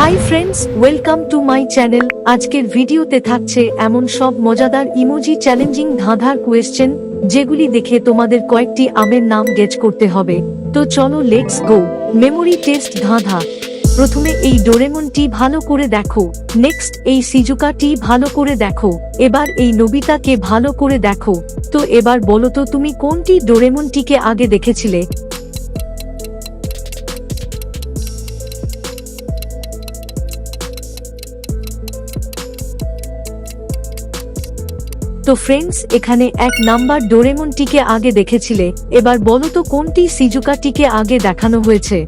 Hi friends welcome to my channel আজকের ভিডিওতে থাকছে এমন সব মজাদার ইমোজি চ্যালেঞ্জিং ধাঁধার কোয়েশ্চেন যেগুলি দেখে তোমাদের কয়েকটি আমের নাম গেজ করতে হবে। তো চলো লেটস গো মেমোরি টেস্ট ধাঁধা। প্রথমে এই ডোরেমনটি ভালো করে দেখো। নেক্সট এই সিজুকাটি ভালো করে দেখো। এবার এই নবিতাকে ভালো করে দেখো। তো এবার বলো তো, তুমি কোনটি ডোরেমনটিকে আগে দেখেছিলে? তো ফ্রেন্ডস এখানে এক নাম্বার ডোরেমনটিকে আগে দেখেছিলে। এবার বলো তো কোনটি সিজুকাটিকে আগে দেখানো হয়েছে?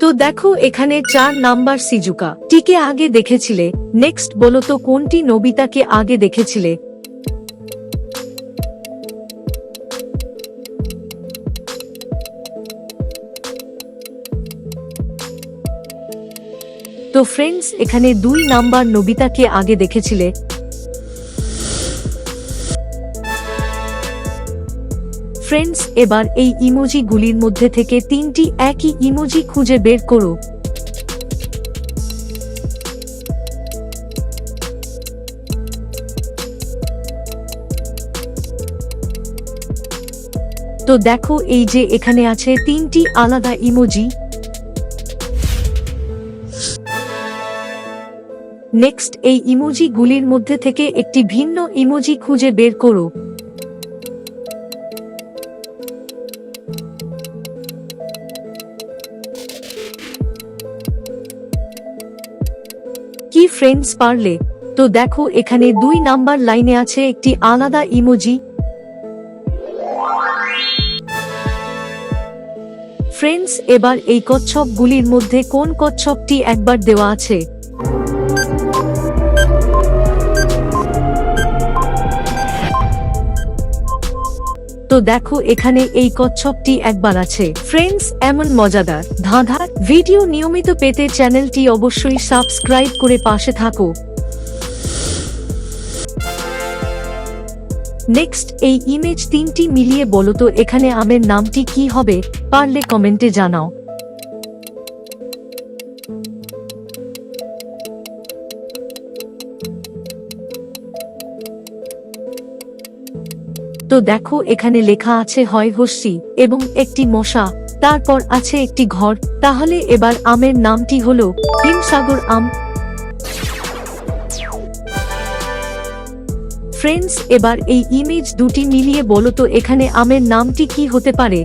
তো দেখো, এখানে চার নাম্বার সিজুকা টিকে আগে দেখেছিলে। নেক্সট বলো তো কোনটি নবিতাকে আগে দেখেছিলে? তো ফ্রেন্ডস এখানে দুই নাম্বার নবিতাকে আগে দেখেছিলে। ফ্রেন্ডস এবার এই ইমোজি গুলির মধ্যে থেকে তিনটি একই ইমোজি খুঁজে বের করো। তো দেখো এই যে এখানে আছে তিনটি আলাদা ইমোজি নেক্সট এই ইমোজি গুলির মধ্যে থেকে একটি ভিন্ন ইমোজি খুঁজে বের করো। কি ফ্রেন্ডস পারলে? তো দেখো, এখানে দুই নাম্বার লাইনে আছে একটি আলাদা ইমোজি ফ্রেন্ডস এবার এই কচ্ছপগুলির মধ্যে কোন কচ্ছপটি একবার দেওয়া আছে? তো দেখো এখানে এই কচ্ছপটি একবার আছে। ফ্রেন্ডস এমন মজাদার, ধাঁধার ভিডিও নিয়মিত পেতে চ্যানেলটি অবশ্যই সাবস্ক্রাইব করে পাশে থাকো। নেক্সট এই ইমেজ তিনটি মিলিয়ে বলো তো এখানে আমের নামটি কি হবে? পারলে কমেন্টে জানাও। তো দেখো এখানে লেখা আছে হয় হস্যি এবং একটি মশা, তারপর আছে একটি ঘর, তাহলে এবার আমের নামটি হল হিমসাগর আম। ফ্রেন্ডস এবার এই ইমেজ দুটি মিলিয়ে বলতো এখানে আমের নামটি কি হতে পারে?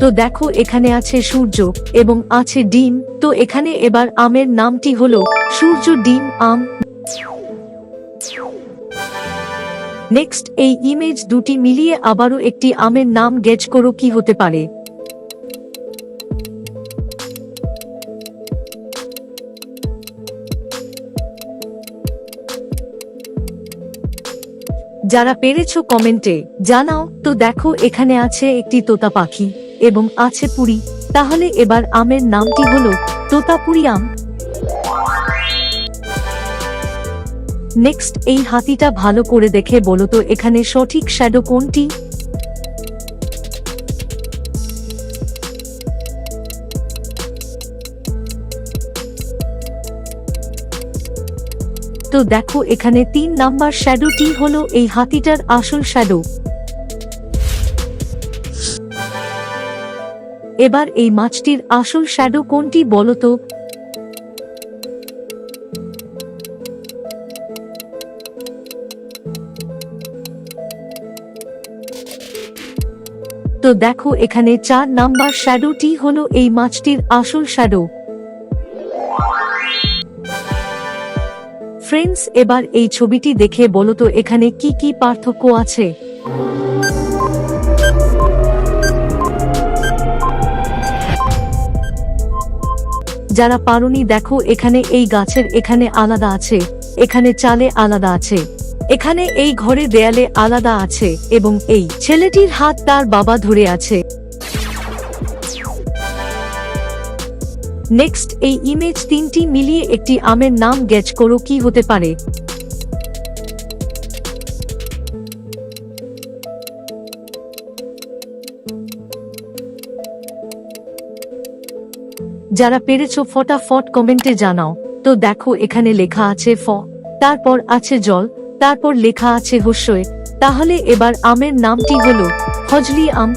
তো দেখো এখানে আছে সূর্য এবং আছে ডিম। তো এখানে এবার আমের নামটি হলো সূর্য ডিম আম। নেক্সট এই ইমেজ দুটি মিলিয়ে আবারও একটি আমের নাম গেজ করো কি হতে পারে। যারা পেরেছ কমেন্টে জানাও। তো দেখো এখানে আছে একটি তোতা পাখি। এবং আছে পুরি, তাহলে এবার আমের নামটি হলো তোতাপুরি আম। নেক্সট এই হাতিটা ভালো করে দেখে বলো তো এখানে সঠিক শ্যাডো কোনটি? তো দেখো এখানে তিন নাম্বার শ্যাডোটি হলো এই হাতিটার আসল শ্যাডো এবার এই মাছটির আসল শ্যাডো কোনটি বলতো তো? দেখো এখানে চার নাম্বার শ্যাডোটি হলো এই মাছটির আসল শ্যাডো ফ্রেন্ডস এবার এই ছবিটি দেখে বলো তো এখানে কি কি পার্থক্য আছে? যারা পারুনি, দেখো, এখানে এই গাছের এখানে আলাদা আছে, এখানে চালে আলাদা আছে, এখানে এই ঘরে দেয়ালে আলাদা আছে এবং এই ছেলেটির হাত তার বাবা ধরে আছে। নেক্সট এই ইমেজ তিনটি মিলিয়ে একটি আমের নাম গেজ করো, কি হতে পারে? যারা পেরেছ ফটাফট কমেন্টে জানাও। তো দেখো, এখানে লেখা আছে ফ, তারপর আছে জল, তারপর লেখা আছে হস্যই। তাহলে এবার আমের নামটি হল হজলি আম।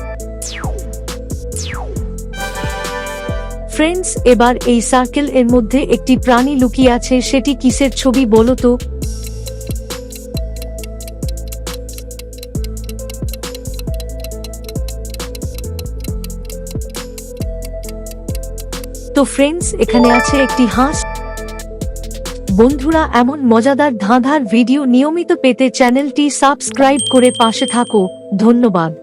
ফ্রেন্ডস, এবার এই সার্কেল এর মধ্যে একটি প্রাণী লুকিয়ে আছে, সেটি কিসের ছবি বলো তো? তো ফ্রেন্ডস এখানে আছে একটি হাঁস। বন্ধুরা, এমন মজাদার ধাঁধার ভিডিও নিয়মিত পেতে চ্যানেলটি সাবস্ক্রাইব করে পাশে থাকো। ধন্যবাদ।